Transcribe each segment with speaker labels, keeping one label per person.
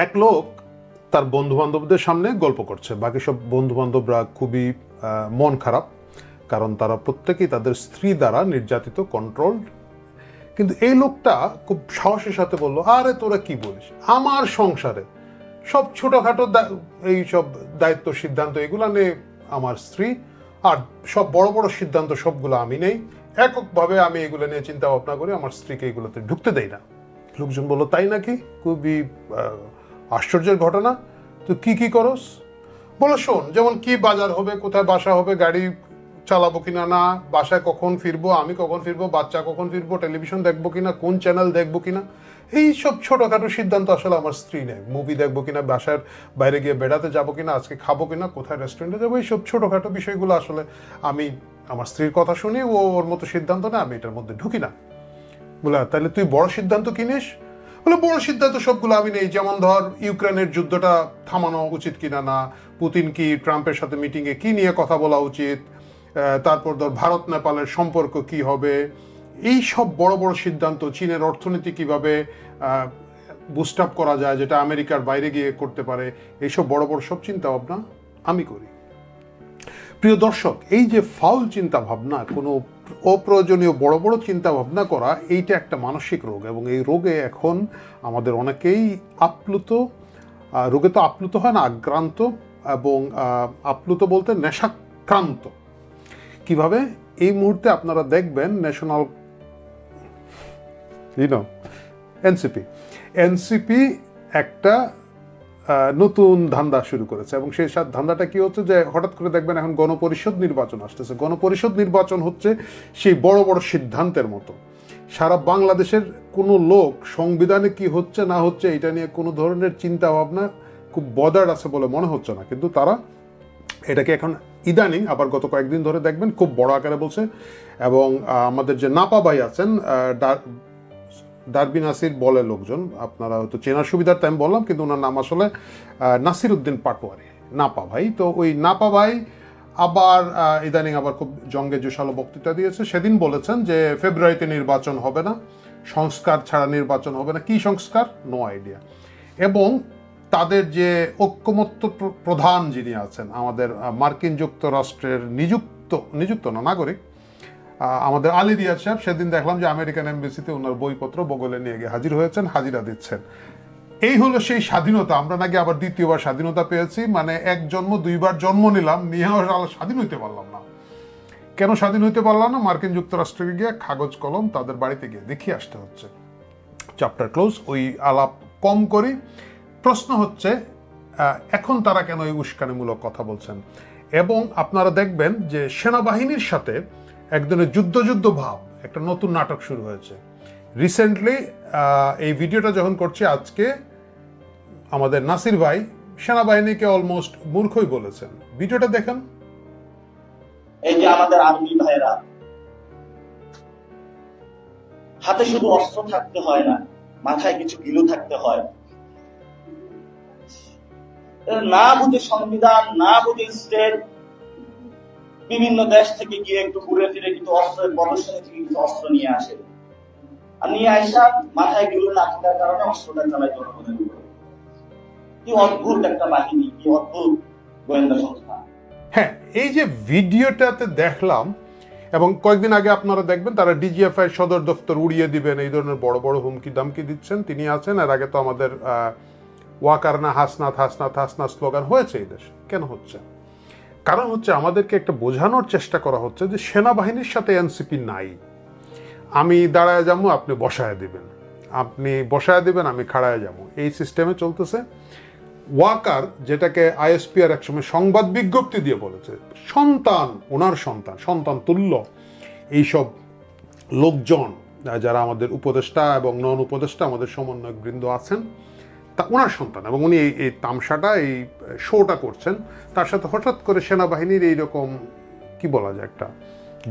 Speaker 1: এক লোক তার বন্ধু বান্ধবদের সামনে গল্প করছে। বাকি সব বন্ধু বান্ধবরা খুবই মন খারাপ, কারণ তারা প্রত্যেকেই তাদের স্ত্রী দ্বারা নির্যাতিত কন্ট্রোল কিন্তু এই লোকটা খুব সাহসের সাথে বলল, আরে, তোরা কি বলিস? আমার সংসারে সব ছোটোখাটো এই সব দায়িত্ব, সিদ্ধান্ত এগুলো নিয়ে আমার স্ত্রী। আর সব বড় বড় সিদ্ধান্ত সবগুলো আমি নেই। এককভাবে আমি এগুলো নিয়ে চিন্তা ভাবনা করি, আমার স্ত্রীকে এগুলোতে ঢুকতে দেই না। লোকজন বলল, তাই নাকি? খুবই আশ্চর্যের ঘটনা? তো কি কি করস? বলো শোন, যেমন কি বাজার হবে, কোথায় বাসা হবে, গাড়ি চালাবো কিনা, না, বাসায় কখন ফিরবো, আমি কখন ফিরবো, বাচ্চা কখন ফিরবো, টেলিভিশন দেখব কিনা, কোন চ্যানেল দেখব কিনা, এই সব ছোটোখাটো সিদ্ধান্ত আসলে আমার স্ত্রী নেয়। মুভি দেখব কিনা, বাসার বাইরে গিয়ে বেড়াতে যাব কিনা, আজকে খাব কিনা, কোথায় রেস্টুরেন্টে যাব, এই সব ছোটোখাটো বিষয়গুলো আসলে আমি আমার স্ত্রীর কথা শুনি, ও ওর মতো সিদ্ধান্ত নেয়, আমি এটার মধ্যে ঢুকি না। বলে তাহলে তুই বড় সিদ্ধান্ত কিনিস? বলে বড় সিদ্ধান্ত সবগুলো আমি নেই। যেমন ধর, ইউক্রেনের যুদ্ধটা থামানো উচিত কিনা না, পুতিন কি ট্রাম্পের সাথে মিটিংয়ে কি নিয়ে কথা বলা উচিত তারপর ধর, ভারত নেপালের সম্পর্ক কি হবে। এই সব বড় বড় সিদ্ধান্ত চীনের অর্থনীতি কীভাবে বুস্ট আপ করা যায়, যেটা আমেরিকার বাইরে গিয়ে করতে পারে, এইসব বড় বড় সব চিন্তা ভাবনা আমি করি। প্রিয় দর্শক, এই যে ফাউল চিন্তা ভাবনা কোনো অপ্রয়োজনীয় বড় বড় চিন্তা ভাবনা করা, এইটা একটা মানসিক রোগ এবং এই রোগে এখন আমাদের অনেকেই আপ্লুত। রোগে তো আপ্লুত হয় না, আক্রান্ত এবং আপ্লুত বলতে নেশাক্রান্ত। কীভাবে? এই মুহূর্তে আপনারা দেখবেন ন্যাশনাল ইউনো এনসিপি এনসিপি একটা নতুন ধান্দা শুরু করেছে। এবং সেই ধান্দাটা কি হচ্ছে যে, হঠাৎ করে দেখবেন এখন গণপরিষদ নির্বাচন আসতেছে। গণপরিষদ নির্বাচন হচ্ছে সেই বড় বড় সিদ্ধান্তের মতো। সারা বাংলাদেশের কোনো লোক সংবিধানে কি হচ্ছে না হচ্ছে এটা নিয়ে কোনো ধরনের চিন্তা ভাবনা খুব বদার আছে বলে মনে হচ্ছে না। কিন্তু তারা এটাকে এখন ইদানিং, আবার গত কয়েকদিন ধরে দেখবেন, খুব বড় আকারে বলছে। এবং আমাদের যে নাপা ভাই আছেন ডারবি নাসির বলে লোকজন। আপনারা হয়তো চেনার সুবিধার্থে আমি বললাম, কিন্তু ওনার নাম আসলে নাসির উদ্দিন পাটোয়ারি, নাপা ভাই। তো ওই নাপা ভাই আবার ইদানিং আবার খুব জঙ্গে জোশালো বক্তৃতা দিয়েছে। সেদিন বলেছেন যে ফেব্রুয়ারিতে নির্বাচন হবে না, সংস্কার ছাড়া নির্বাচন হবে না। কি সংস্কার? নো আইডিয়া এবং তাদের যে ঐক্যমত্য প্রধান যিনি আছেন, আমাদের মার্কিন যুক্তরাষ্ট্রের নিযুক্ত নিযুক্ত না, নাগরিক আমাদের আলী রিয়াজ সাহেব, সেদিন দেখলাম যে আমেরিকান এমবেসিতে ওনার বইপত্র বগলে নিয়ে গিয়ে হাজির হয়েছেন, হাজিরা দিচ্ছেন। এই হলো সেই স্বাধীনতা, আমরা নাকি আবার দ্বিতীয়বার স্বাধীনতা পেয়েছি মানে এক জন্ম, দুইবার জন্ম নিলাম, নিয়ে স্বাধীন হইতে পারলাম না। কেন স্বাধীন হইতে পারলাম না? মার্কিন যুক্তরাষ্ট্রে গিয়ে কাগজ, কলম তাদের বাড়িতে গিয়ে দেখিয়ে আসতে হচ্ছে। চ্যাপ্টার ক্লোজ ওই আলাপ কম করি। প্রশ্ন হচ্ছে এখন তারা কেন এই উস্কানিমূলক কথা বলছেন? এবং আপনারা দেখবেন যে সেনাবাহিনীর সাথে এক ধরনের যুদ্ধ যুদ্ধ ভাব, একটা নতুন নাটক শুরু হয়েছে। রিসেন্টলি এই ভিডিওটা যখন করছি, আজকে আমাদের নাসির ভাই সেনাবাহিনীকে অলমোস্ট মূর্খই বলেছেন। ভিডিওটা দেখেন।
Speaker 2: এই যে আমাদের আর্মি ভাইরা হাতে শুধু অস্ত্র থাকতে হয় না, মাথায় কিছু গিলু থাকতে হয়। না বুঝে সংবিধান, না বুঝে স্টেট বিভিন্ন দেশ থেকে গিয়ে একটু ঘুরে ফিরে কিন্তু অস্ত্রের প্রদর্শনী থেকে কিছু অস্ত্র নিয়ে আসে। আর নিয়ে আইসা মাথায় গিলু না থাকার কারণে অস্ত্রটা চালাই জনগণের উপরে। কি অদ্ভুত একটা বাহিনী, কি অদ্ভুত গোয়েন্দা সংস্থা।
Speaker 1: হ্যাঁ এই যে ভিডিওটাতে দেখলাম, এবং কয়েকদিন আগে আপনারা দেখবেন, তারা ডিজিএফআই সদর দফতর উড়িয়ে দিবেন, এই ধরনের বড় বড় হুমকি দামকি দিচ্ছেন। তিনি আছেন, এর আগে তো আমাদের ওয়াকারনা হাসনাথ হাসনাথ হাসনাথ স্লোগান হয়েছে এই দেশ। কেন হচ্ছে? কারণ হচ্ছে আমাদেরকে একটা বোঝানোর চেষ্টা করা হচ্ছে যে সেনাবাহিনীর সাথে এনসিপি নাই। আমি দাঁড়ায় যাব, আপনি বসায় দিবেন। আপনি বসায় দিবেন, আমি খাড়ায় যাব। এই সিস্টেমে চলতেছে। ওয়াকার, যেটাকে আইএসপি আইএসপিআর একসময় সংবাদ বিজ্ঞপ্তি দিয়ে বলেছে, সন্তান, ওনার সন্তান সন্তান তুল্য, এইসব লোকজন, যারা আমাদের উপদেষ্টা এবং নন উপদেষ্টা আমাদের সমন্বয়ক বৃন্দ আছেন তা ওনার সন্তান এবং উনি এই তামসাটা, এই শোটা করছেন। তার সাথে হঠাৎ করে সেনাবাহিনীর এইরকম, কি বলা যায় একটা,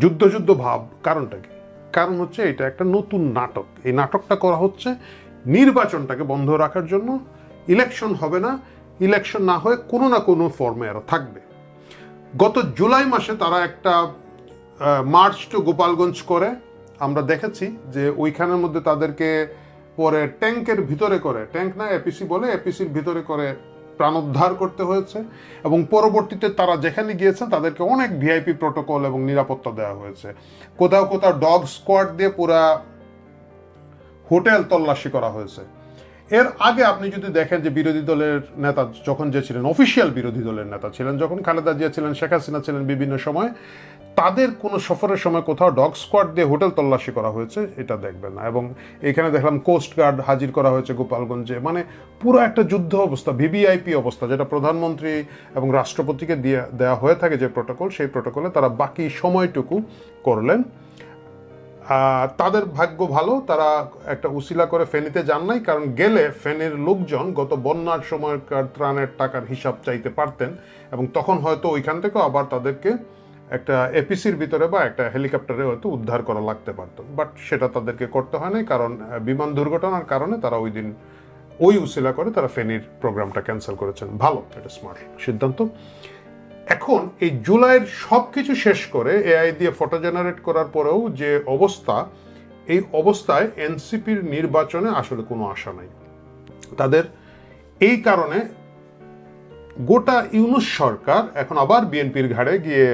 Speaker 1: যুদ্ধ যুদ্ধ ভাব, কারণটা কি? কারণ হচ্ছে এটা একটা নতুন নাটক। এই নাটকটা করা হচ্ছে নির্বাচনটাকে বন্ধ রাখার জন্য। ইলেকশন হবে না, ইলেকশন না হয়ে কোনো না কোনো ফর্মে আরও থাকবে। গত জুলাই মাসে তারা একটা মার্চ টু গোপালগঞ্জ করে। আমরা দেখেছি যে ওইখানের মধ্যে তাদেরকে পরে ট্যাঙ্কের ভিতরে করে ট্যাঙ্ক না এপিসি বলে এপিসির ভিতরে করে প্রাণোদ্ধার করতে হয়েছে এবং পরবর্তীতে তারা যেখানে গিয়েছেন তাদেরকে অনেক ভিআইপি প্রোটোকল এবং নিরাপত্তা দেওয়া হয়েছে। কোথাও কোথাও ডগ স্কোয়াড দিয়ে পুরা হোটেল তল্লাশি করা হয়েছে। এর আগে আপনি যদি দেখেন যে বিরোধী দলের নেতা যখন যে ছিলেন অফিসিয়াল বিরোধী দলের নেতা ছিলেন, যখন খালেদা জিয়া ছিলেন, শেখ হাসিনা ছিলেন বিভিন্ন সময় তাদের কোনো সফরের সময় কোথাও ডগ স্কোয়াড দিয়ে হোটেল তল্লাশি করা হয়েছে, এটা দেখবেন না। এবং এখানে দেখলাম কোস্ট গার্ড হাজির করা হয়েছে গোপালগঞ্জে। মানে পুরো একটা যুদ্ধ অবস্থা, ভিভিআইপি অবস্থা, যেটা প্রধানমন্ত্রী এবং রাষ্ট্রপতিকে দিয়ে দেওয়া হয়ে থাকে যে প্রোটোকল, সেই প্রোটোকলে তারা বাকি সময়টুকু করলেন। তাদের ভাগ্য ভালো, তারা একটা উসিলা করে ফেনীতে যান নাই, কারণ গেলে ফেনীর লোকজন গত বন্যার সময়কার ত্রাণের টাকার হিসাব চাইতে পারতেন এবং তখন হয়তো ওইখান থেকেও আবার তাদেরকে একটা এপিসির ভিতরে বা একটা হেলিকপ্টারে হয়তো উদ্ধার করা লাগতে পারতো। বাট সেটা তাদেরকে করতে হয় নাই কারণ বিমান দুর্ঘটনার কারণে তারা ওই দিন ওই উসিলা করে তারা ফেনীর প্রোগ্রামটা ক্যান্সেল করেছেন। ভালো, এটা স্মার্ট সিদ্ধান্ত। এখন এই জুলাইয়ের সব কিছু শেষ করে এআই দিয়ে ফটো জেনারেট করার পরেও যে অবস্থা, এই অবস্থায় এনসিপির নির্বাচনে আসলে কোনো আশা নাই। তাদের এই কারণে গোটা ইউনুস সরকার এখন আবার বিএনপির ঘাড়ে গিয়ে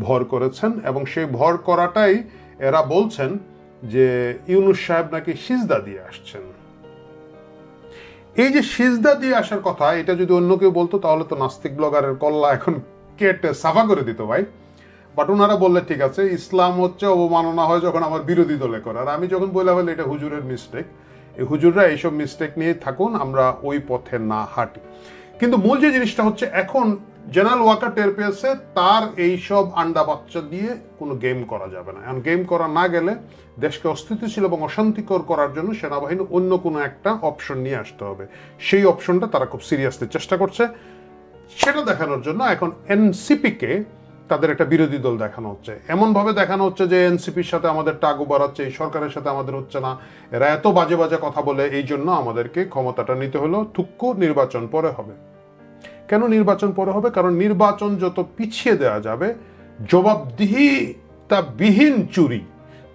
Speaker 1: ভর করেছেন এবং সেই ভর করাটাই এরা বলছেন যে ইউনুস সাহেব নাকি সিজদা দিয়ে আসছেন। এই যে সিজদা দিয়ে আসার কথা, এটা যদি অন্য কেউ বলতো, তাহলে তো নাস্তিক ব্লগারের কল্লা এখন কেটে সাফা করে দিত ভাই। বাট ওনারা বললে, ঠিক আছে, ইসলাম হচ্ছে অবমাননা হয় যখন আমার বিরোধী দলে করে। আর আমি যখন বললাম হলে এটা হুজুরের মিস্টেক এই হুজুররা এইসব মিস্টেক নিয়ে থাকুন, আমরা ওই পথে না হাঁটি। কিন্তু মূল যে জিনিসটা হচ্ছে, এখন জেনারেল ওয়াকার টের পেয়েছে, তার এইসব আন্ডা বাচ্চা দিয়ে কোনো গেম করা যাবে না। এখন গেম করা না গেলে দেশকে অস্থিতিশীল এবং অশান্তিকর করার জন্য সেনাবাহিনী অন্য কোনো একটা অপশন নিয়ে আসতে হবে। সেই অপশনটা তারা খুব সিরিয়াসলি চেষ্টা করছে। সেটা দেখানোর জন্য এখন এনসিপিকে তাদের একটা বিরোধী দল দেখানো হচ্ছে। এমনভাবে দেখানো হচ্ছে যে এনসিপির সাথে আমাদের টাগু বাড়াচ্ছে এই সরকারের সাথে আমাদের হচ্ছে না। এরা এত বাজে বাজে কথা বলে, এই জন্য আমাদেরকে ক্ষমতাটা নিতে হলো। থুক্ক নির্বাচন পরে হবে। কেন নির্বাচন পরে হবে? কারণ নির্বাচন যত পিছিয়ে দেওয়া যাবে জবাবদিহিতা বিহীন চুরি,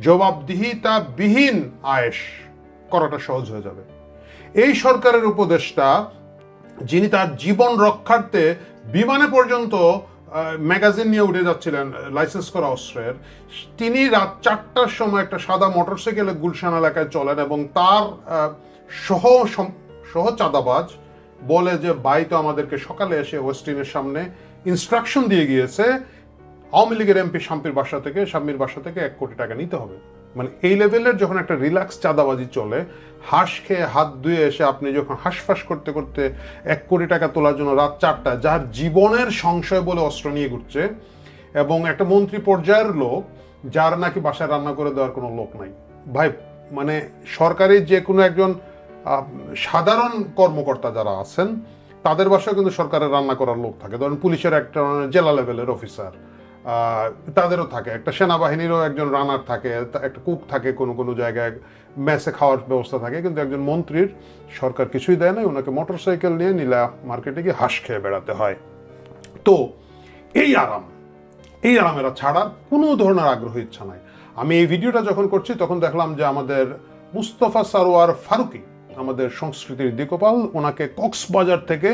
Speaker 1: জবাবদিহিতা বিহীন আয়েস করাটা সহজ হয়ে যাবে। এই সরকারের উপদেষ্টা, যিনি তার জীবন রক্ষার্থে বিমানে পর্যন্ত ম্যাগাজিন নিয়ে উঠে যাচ্ছিলেন, লাইসেন্স করা অস্ত্রের, তিনি রাত চারটার সময় একটা সাদা মোটরসাইকেলে গুলশান এলাকায় চলেন এবং তার সহ সহ চাঁদাবাজ বলে যে বাই তো আমাদেরকে সকালে এসে ওয়েস্টিনের সামনে ইনস্ট্রাকশন দিয়ে গিয়েছে, আওয়ামী লীগের এমপি শাম্পির বাসা থেকে শাম্মির বাসা থেকে এক কোটি টাকা নিতে হবে। মানে এই লেভেলের যখন একটা রিল্যাক্স চাঁদাবাজি চলে, হাঁস খেয়ে হাত ধুয়ে এসে আপনি যখন হাঁসফাঁস করতে করতে এক কোটি টাকা তোলার জন্য রাত চারটা যার জীবনের সংশয় বলে অস্ত্র নিয়ে ঘুরছে, এবং একটা মন্ত্রী পর্যায়ের লোক, যার নাকি বাসায় রান্না করে দেওয়ার কোনো লোক নাই। ভাই মানে সরকারি যে কোনো একজন সাধারণ কর্মকর্তা যারা আছেন, তাদের বাসায় কিন্তু সরকারের রান্না করার লোক থাকে। ধরেন পুলিশের একটা জেলা লেভেলের অফিসার তাদেরও থাকে। একটা সেনাবাহিনীরও একজন রানার থাকে একটা কুক থাকে কোনো কোনো জায়গায়, মেসে খাওয়ার ব্যবস্থা থাকে, কিন্তু একজন মন্ত্রীর সরকার কিছুই দেয় না, ওনাকে মোটরসাইকেল নিয়ে নীলা মার্কেটে গিয়ে হাঁস খেয়ে বেড়াতে হয়। তো, এই আরাম, এই আরামেরা ছাড়ার কোনো ধরনের আগ্রহ ইচ্ছা নাই। আমি এই ভিডিওটা যখন করছি, তখন দেখলাম যে আমাদের মুস্তফা সারোয়ার ফারুকি আমাদের সংস্কৃতির দিকপাল ওনাকে কক্সবাজার থেকে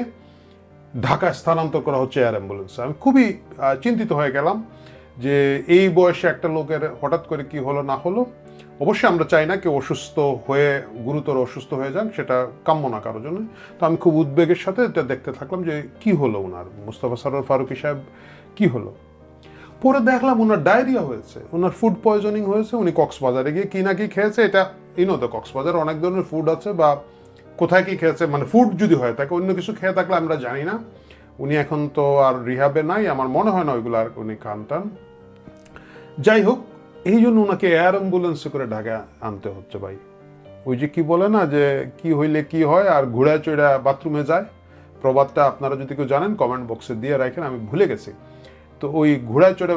Speaker 1: ঢাকায় স্থানান্তর করা হচ্ছে এয়ার অ্যাম্বুলেন্সে। আমি খুবই চিন্তিত হয়ে গেলাম যে এই বয়সে একটা লোকের হঠাৎ করে কি হলো, না হলো। অবশ্যই আমরা চাই না কেউ অসুস্থ হয়ে, গুরুতর অসুস্থ হয়ে যান, সেটা কাম্য না কারোর জন্য। তো আমি খুব উদ্বেগের সাথে এটা দেখতে থাকলাম যে কি হলো ওনার, মুস্তফা সরোয়ার ফারুকি সাহেব কি হলো। পরে দেখলাম ওনার ডায়রিয়া হয়েছে, ওনার ফুড পয়জনিং হয়েছে, উনি কক্সবাজারে গিয়ে কি না কি খেয়েছে, এটা ইনো তো কক্সবাজার অনেক ধরনের ফুড আছে বা কোথায় কি খেয়েছে মানে ফুড যদি হয়, তাকে অন্য কিছু খেয়ে থাকলে আমরা জানি না। উনি এখন তো আর রিহাবে নাই, আমার মনে হয় না ওইগুলো আর উনি খান টান। যাই হোক, এই জন্য ওনাকে এয়ার অ্যাম্বুলেন্সে করে ঢাকা আনতে হচ্ছে ভাই। ওই যে কি বলে না যে কি হইলে কি হয় আর ঘোড়া চড়া বাথরুমে যায়, প্রবাদটা আপনারা যদি কেউ জানেন কমেন্ট বক্সে দিয়ে রাখেন, আমি ভুলে গেছি। তো ওই ঘোড়ায় চড়ে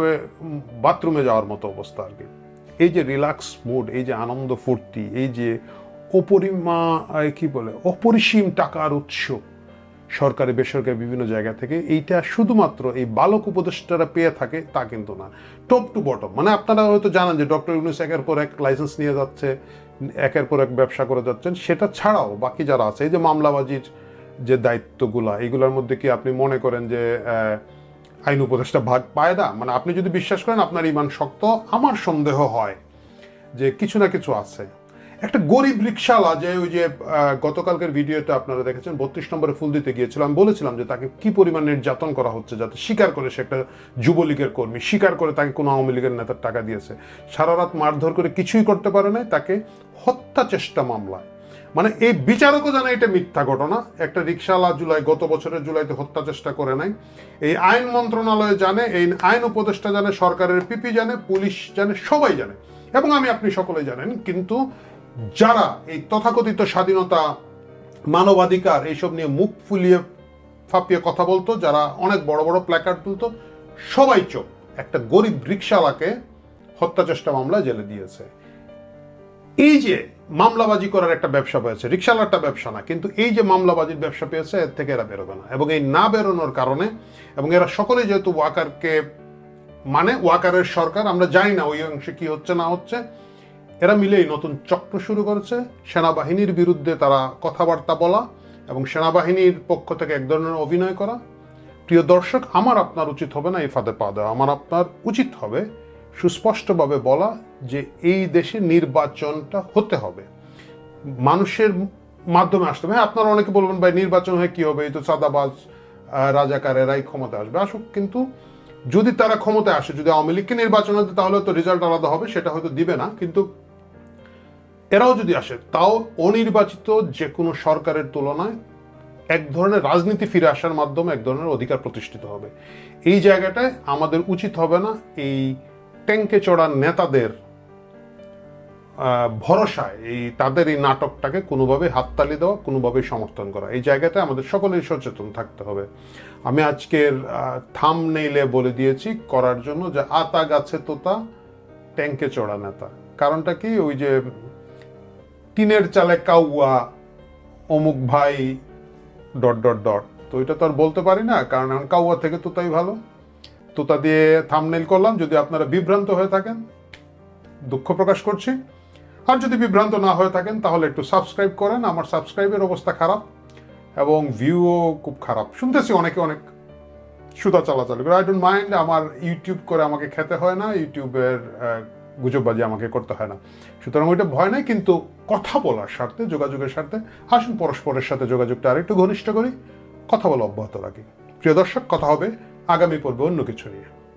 Speaker 1: বাথরুমে যাওয়ার মতো অবস্থা আর কি। এই যে রিল্যাক্স মুড এই যে আনন্দ ফুর্তি, এই যে অপরিমা কি বলে, অপরিসীম টাকার উৎস সরকারি, বেসরকারি বিভিন্ন জায়গা থেকে, এইটা শুধুমাত্র এই বালক উপদেষ্টারা পেয়ে থাকে, তা কিন্তু না। টপ টু বটম মানে আপনারা হয়তো জানেন যে ডক্টর ইউনুস একের পর এক লাইসেন্স নিয়ে যাচ্ছে, একের পর এক ব্যবসা করে যাচ্ছেন, সেটা ছাড়াও বাকি যারা আছে, এই যে মামলাবাজির যে দায়িত্বগুলা এইগুলোর মধ্যে কি আপনি মনে করেন যে আইন উপদেষ্টা ভাগ পায় না। মানে আপনি যদি বিশ্বাস করেন আপনার ইমান শক্ত, আমার সন্দেহ হয় যে কিছু না কিছু আছে। একটা গরিব রিক্সাওয়ালা যে ওই যে গতকালকের ভিডিওতে আপনারা দেখেছেন, বত্রিশ নম্বরে ফুল দিতে গিয়েছিল। আমি বলেছিলাম যে তাকে কি পরিমাণ নির্যাতন করা হচ্ছে যাতে স্বীকার করে সে একটা যুবলীগের কর্মী, স্বীকার করে তাকে কোনো আওয়ামী লীগের নেতার টাকা দিয়েছে। সারা রাত মারধর করে কিছুই করতে পারে নাই, তাকে হত্যা চেষ্টা মামলায়। মানে এই বিচারকও জানে এটা মিথ্যা ঘটনা। একটা রিক্সাওয়ালা জুলাই, গত বছরের জুলাইতে হত্যা চেষ্টা করে নাই। এই আইন মন্ত্রণালয় জানে, এই আইন উপদেষ্টা জানে, সরকারের পিপি জানে, পুলিশ জানে, সবাই জানে। এবং আমি, আপনি সকলে জানেন, কিন্তু যারা এই তথাকথিত স্বাধীনতা, মানবাধিকার এইসব নিয়ে মুখ ফুলিয়ে ফাঁপিয়ে কথা বলতো, যারা অনেক বড় বড় প্ল্যাকার্ড তুলতো, সবাই চোখ, একটা গরিব রিক্সাওয়ালাকে হত্যা চেষ্টা মামলা জেলে দিয়েছে। এই যে মামলাবাজি করার একটা ব্যবসা পেয়েছে রিক্সাওয়ালার একটা ব্যবসা না, কিন্তু এই যে মামলাবাজির ব্যবসা পেয়েছে, এর থেকে এরা বেরোবে না। এবং এই না বেরোনোর কারণে, এবং এরা সকলে যেহেতু ওয়াকারকে মানে ওয়াকারের সরকার, আমরা জানি না ওই অংশে কি হচ্ছে, না হচ্ছে, এরা মিলেই নতুন চক্র শুরু করেছে। সেনাবাহিনীর বিরুদ্ধে তারা কথাবার্তা বলা এবং সেনাবাহিনীর পক্ষ থেকে এক ধরনের অভিনয় করা। প্রিয় দর্শক, আমার আপনার উচিত হবে না এই ফাঁদে পা দেওয়া, আমার আপনার উচিত হবে সুস্পষ্টভাবে বলা যে এই দেশে নির্বাচনটা হতে হবে। মানুষের মাধ্যমে আসতে হবে। হ্যাঁ আপনারা অনেকে বলবেন ভাই নির্বাচন হয়ে কি হবে? এই তো চাঁদাবাজ আহ, রাজাকার এরাই ক্ষমতা আসবে। আসুক কিন্তু যদি তারা ক্ষমতায় আসে যদি আওয়ামী লীগকে নির্বাচন হতে তাহলে তো রেজাল্ট আলাদা হবে সেটা হয়তো দিবে না। কিন্তু এরাও যদি আসে তাও অনির্বাচিত যে কোনো সরকারের তুলনায় এক ধরনের রাজনীতি ফিরে আসার মাধ্যমে এক ধরনের অধিকার প্রতিষ্ঠিত হবে। এই জায়গাটায় আমাদের উচিত হবে না এই ট্যাঙ্কে চড়া নেতাদের ভরসায় এই তাদের এই নাটকটাকে কোনোভাবে হাততালি দেওয়া, কোনোভাবে সমর্থন করা। এই জায়গাটায় আমাদের সকলেই সচেতন থাকতে হবে। আমি আজকের থাম নেইলে বলে দিয়েছি করার জন্য যে আতা গাছে তোতা ট্যাঙ্কে চড়া নেতা। কারণটা কি? ওই যে টিনের চালে কাউয়া, অমুক ভাই, ডট ডট ডট। তো এটা তো আর বলতে পারি না, কারণ এখন কাউয়া থেকে তোতাই ভালো। তোতা দিয়ে থামনেল করলাম, যদি আপনারা বিভ্রান্ত হয়ে থাকেন, দুঃখ প্রকাশ করছি। আর যদি বিভ্রান্ত না হয়ে থাকেন, তাহলে একটু সাবস্ক্রাইব করেন, আমার সাবস্ক্রাইবের অবস্থা খারাপ এবং ভিউও খুব খারাপ। শুনতেছি অনেকে অনেক সুতা চালাচালি করে। আই ডোন্ট মাইন্ড আমার ইউটিউব করে আমাকে খেতে হয় না ইউটিউবের গুজববাজি আমাকে করতে হয় না। সুতরাং ওইটা ভয় নাই, কিন্তু কথা বলার স্বার্থে, যোগাযোগের স্বার্থে, আসুন পরস্পরের সাথে যোগাযোগটা আরেকটু ঘনিষ্ঠ করি, কথা বলা অব্যাহত রাখি। প্রিয় দর্শক, কথা হবে আগামী পর্বে অন্য কিছু নিয়ে।